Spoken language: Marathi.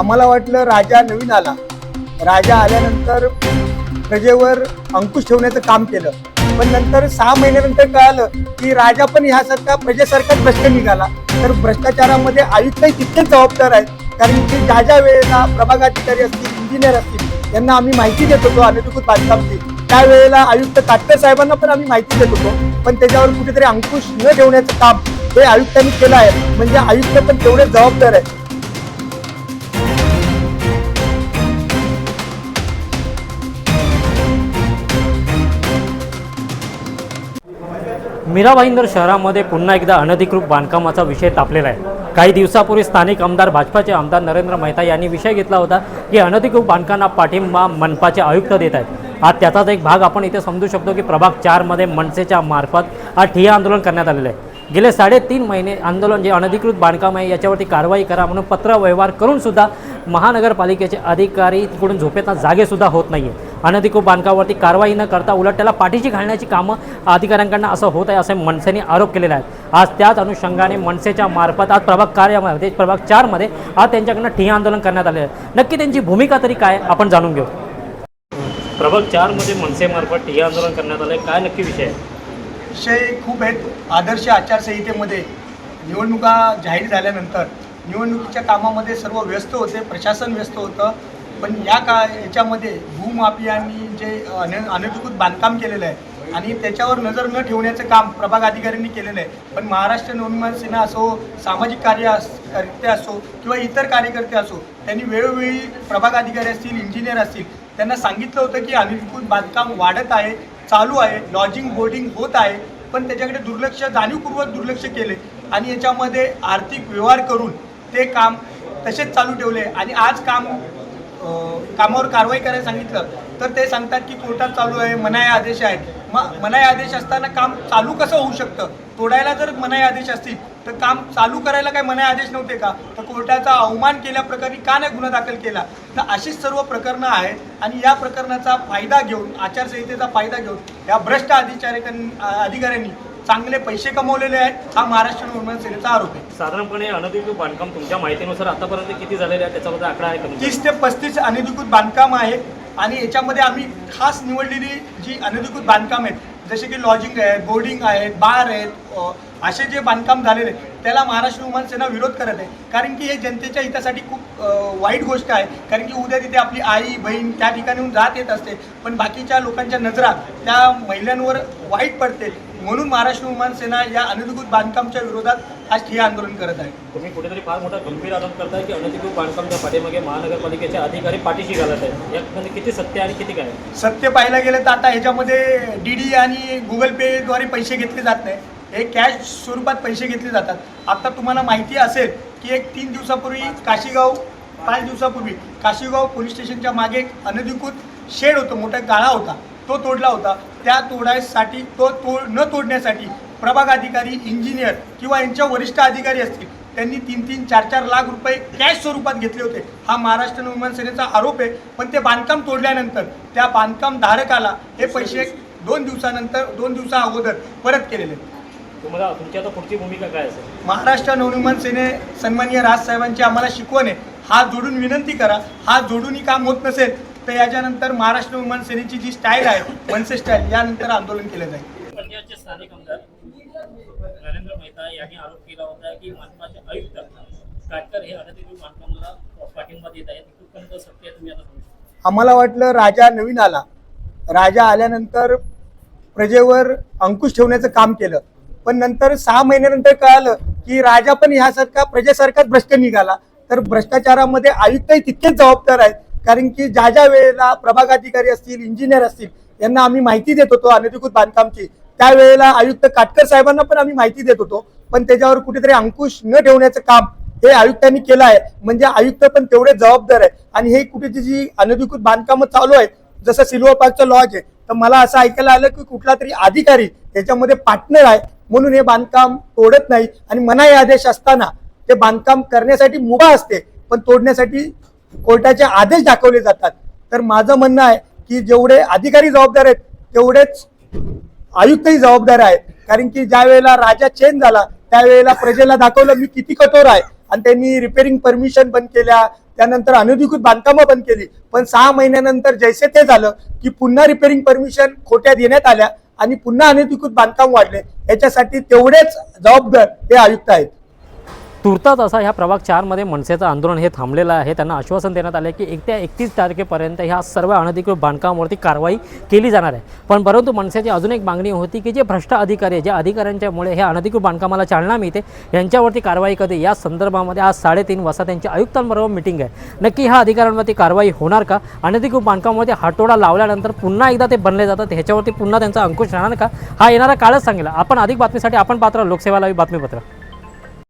आम्हाला वाटलं राजा नवीन आला. राजा आल्यानंतर प्रजेवर अंकुश ठेवण्याचं काम केलं. पण नंतर सहा महिन्यानंतर कळालं की राजा पण ह्यासारखा प्रजेसारखाच भ्रष्ट निघाला. तर भ्रष्टाचारामध्ये आयुक्तही तितकेच जबाबदार आहेत. कारण की ज्या ज्या वेळेला प्रभागाधिकारी असतील इंजिनियर असतील यांना आम्ही माहिती देत होतो अनधिकृत बांधकामची. त्यावेळेला आयुक्त काटकर साहेबांना पण आम्ही माहिती देत होतो. पण त्याच्यावर कुठेतरी अंकुश न ठेवण्याचं काम हे आयुक्तांनी केलं आहे. म्हणजे आयुक्त पण तेवढे जबाबदार आहेत. मीरा भाईंदर शहरामध्ये पुन्हा एकदा अनधिकृत बांधकामाचा विषय तापलेला आहे. काही दिवसापूर्वी स्थानिक आमदार भाजपाचे आमदार नरेंद्र मेहता यांनी विषय घेतला होता की अनधिकृत बांधकामांना पाठिंबा मनपाचे आयुक्त देत आहेत. आज त्याचाच एक भाग आपण इथे समजू शकतो की प्रभाग चारमध्ये मनसेच्या मार्फत आज ठिय्या आंदोलन करण्यात आलेलं आहे. गेले साडेतीन महिने आंदोलन जे अनधिकृत बांधकाम आहे याच्यावरती कारवाई करा म्हणून पत्रव्यवहार करूनसुद्धा महानगरपालिकेचे अधिकारी तिकडून झोपेता जागेसुद्धा होत नाही आहे अनधिकृत बांधकामावरती कारवाई न करता उलट त्याला पाठीशी घालण्याची कामं अधिकाऱ्यांकडनं असं होत आहे असे मनसेने आरोप केलेला आहे. आज त्याच अनुषंगाने मनसेच्या मार्फत आज प्रभाग कार्यामध्ये प्रभाग चारमध्ये आज त्यांच्याकडनं ठिय्या आंदोलन करण्यात आले आहे. नक्की त्यांची भूमिका तरी काय आपण जाणून घेऊ. प्रभाग चारमध्ये मनसेमार्फत ठिय्या आंदोलन करण्यात आलं आहे काय नक्की विषय आहे? विषय खूप आहेत. आदर्श आचारसंहितेमध्ये निवडणुका जाहीर झाल्यानंतर निवडणुकीच्या कामामध्ये सर्व व्यस्त होते प्रशासन व्यस्त होतं. पण या का याच्यामध्ये भूमाफियांनी जे अन अनधिकृत बांधकाम केलेलं आहे आणि त्याच्यावर नजर न ठेवण्याचं काम प्रभाग अधिकाऱ्यांनी केलेलं आहे. पण महाराष्ट्र नवनिर्माण सेना असो सामाजिक कार्य अस असो किंवा इतर कार्यकर्ते असो त्यांनी वेळोवेळी प्रभाग अधिकारी असतील इंजिनियर असतील त्यांना सांगितलं होतं की अनधिकृत बांधकाम वाढत आहे चालू आहे लॉजिंग बोर्डिंग होत आहे पण त्याच्याकडे दुर्लक्ष जाणीवपूर्वक दुर्लक्ष केले आणि याच्यामध्ये आर्थिक व्यवहार करून ते काम तसेच चालू ठेवले आणि आज काम कामावर कारवाई करायला सांगितलं तर ते सांगतात की कोर्टात चालू आहे मनाई आदेश आहेत. मग मनाई आदेश असताना काम चालू कसं होऊ शकतं? तोडायला जर मनाई आदेश असतील तर काम चालू करायला काय मनाई आदेश नव्हते का? तर कोर्टाचा अवमान केल्याप्रकरणी का नाही गुन्हा दाखल केला? तर अशीच सर्व प्रकरणं आहेत आणि या प्रकरणाचा फायदा घेऊन आचारसंहितेचा फायदा घेऊन या भ्रष्ट अधिकाऱ्यांनी अधिकाऱ्यांनी चांगले पैसे कमवलेले आहेत हा महाराष्ट्र निर्माण सेनेचा आरोप आहे साधारणपणे अनधिकृत बांधकाम तुमच्या माहितीनुसार आतापर्यंत किती झालेले आहे त्याच्याबद्दल आकडा आहे का? तीस ते पस्तीस अनधिकृत बांधकाम आहेत आणि याच्यामध्ये आम्ही खास निवडलेली जी अनधिकृत बांधकाम आहेत जसे की लॉजिंग आहे बोर्डिंग आहेत बार आहेत असे जे बांधकाम झालेले त्याला महाराष्ट्र विमान सेना विरोध करत आहे. कारण की हे जनतेच्या हितासाठी खूप वाईट गोष्ट आहे. कारण की उद्या तिथे आपली आई बहीण त्या ठिकाणीहून जात येत असते. पण बाकीच्या लोकांच्या नजरा त्या महिलांवर वाईट पडते. म्हणून महाराष्ट्र विमान सेना या अनधिकृत बांधकामच्या विरोधात आज ठिय्या आंदोलन करत आहे. तुम्ही कुठेतरी फार मोठा गंभीर आरोप करताय की अनधिकृत बांधकामच्या पाठीमागे महानगरपालिकेचे अधिकारी पाठीशी घालत आहेत. यामध्ये किती सत्य आणि किती काय? सत्य पाहायला गेलं तर आता ह्याच्यामध्ये डी डी आणि गुगल पेद्वारे पैसे घेतले जात नाही हे कॅश स्वरूपात पैसे घेतले जातात. आता तुम्हाला माहिती असेल की एक तीन दिवसापूर्वी काशीगाव पाच दिवसापूर्वी काशीगाव पोलीस स्टेशनच्या मागे एक अनधिकृत शेड होतं मोठा गाळा होता. तो तोडला होता. त्या तोडायसाठी तो तोड न तोडण्यासाठी प्रभाग अधिकारी इंजिनियर किंवा यांच्या वरिष्ठ अधिकारी असतील त्यांनी तीन तीन चार चार लाख रुपये कॅश स्वरूपात घेतले होते. हा महाराष्ट्र निर्माण सेनेचा आरोप आहे पण ते बांधकाम तोडल्यानंतर त्या बांधकाम धारकाला हे पैसे दोन दिवसानंतर दोन दिवसा अगोदर परत केलेले. आहेत. तुम्हाला तुमची आता पुढची भूमिका काय असेल? महाराष्ट्र नवनिर्माण सेने सन्माननीय राजसाहेबांची आम्हाला शिकवण आहे हात जोडून विनंती करा. हात जोडूनही काम होत नसेल तर याच्यानंतर महाराष्ट्र नवनिर्माण सेनेची जी स्टाईल आहे मनसे स्टाईल यानंतर आंदोलन केलं जाईल. पंजाबचे स्थानिक आमदार नरेंद्र मेहता यांनी आरोप केला होता की मनपाचे आयुक्त काटकर हे अनधिकृत बांधकामाला पाठिंबा देत आहेत. कुठपर्यंत सत्य आहे तुम्ही आता सांगू शकता? आम्हाला वाटलं राजा नवीन आला. राजा आल्यानंतर प्रजेवर अंकुश ठेवण्याचं काम केलं. पण नंतर सहा महिन्यानंतर कळालं की राजा पण ह्यासारखा प्रजेसारखाच भ्रष्ट निघाला. तर भ्रष्टाचारामध्ये आयुक्तही तितकेच जबाबदार आहेत. कारण की ज्या ज्या वेळेला प्रभागाधिकारी असतील इंजिनियर असतील यांना आम्ही माहिती देत होतो अनधिकृत बांधकामची. त्यावेळेला आयुक्त काटकर साहेबांना पण आम्ही माहिती देत होतो. पण त्याच्यावर कुठेतरी अंकुश न ठेवण्याचं काम हे आयुक्तांनी केलं आहे. म्हणजे आयुक्त पण तेवढे जबाबदार आहे आणि हे कुठेची जी अनधिकृत बांधकामं चालू आहेत जसं सिल्वर पार्कचं लॉज आहे तर मला असं ऐकायला आलं की कुठला तरी अधिकारी त्याच्यामध्ये पार्टनर आहे. म्हणून हे बांधकाम तोडत नाही. आणि मनाई आदेश असताना ते बांधकाम करण्यासाठी मुभा असते पण तोडण्यासाठी कोर्टाचे आदेश दाखवले जातात. तर माझं म्हणणं आहे की जेवढे अधिकारी जबाबदार आहेत तेवढेच आयुक्तही जबाबदार आहेत. कारण की ज्या वेळेला राजा चेंज झाला त्यावेळेला प्रजेला दाखवलं मी किती कठोर आहे. आणि त्यांनी रिपेरिंग परमिशन बंद केल्या त्यानंतर अनधिकृत बांधकामं बंद केली. पण सहा महिन्यानंतर जैसे ते झालं की पुन्हा रिपेरिंग परमिशन खोट्या देण्यात आल्या. आणि पुन्हा अनधिकृत बांधकाम वाढले. याच्यासाठी तेवढेच जबाबदार हे आयुक्त आहेत. तुर्तास असा ह्या प्रभाग चारमध्ये मनसेचं आंदोलन हे थांबलेलं आहे. त्यांना आश्वासन देण्यात आलं आहे की एक ते एकतीस तारखेपर्यंत ह्या सर्व अनधिकृत बांधकामावरती कारवाई केली जाणार आहे. पण परंतु मनसेची अजून एक मागणी होती की जे भ्रष्ट अधिकारी आहे ज्या अधिकाऱ्यांच्यामुळे ह्या अनधिकृत बांधकामाला चालना मिळते यांच्यावरती कारवाई कधी? या संदर्भामध्ये आज साडेतीन वाजता त्यांच्या आयुक्तांबरोबर मिटिंग आहे. नक्की ह्या अधिकाऱ्यांवरती कारवाई होणार का? अनधिकृत बांधकामावरती हातोडा लावल्यानंतर पुन्हा एकदा ते बनले जातात ह्याच्यावरती पुन्हा त्यांचा अंकुश राहणार का? हा येणारा काळच सांगेल. आपण अधिक बातमीसाठी आपण पात्र लोकसेवाला बातमीपत्र.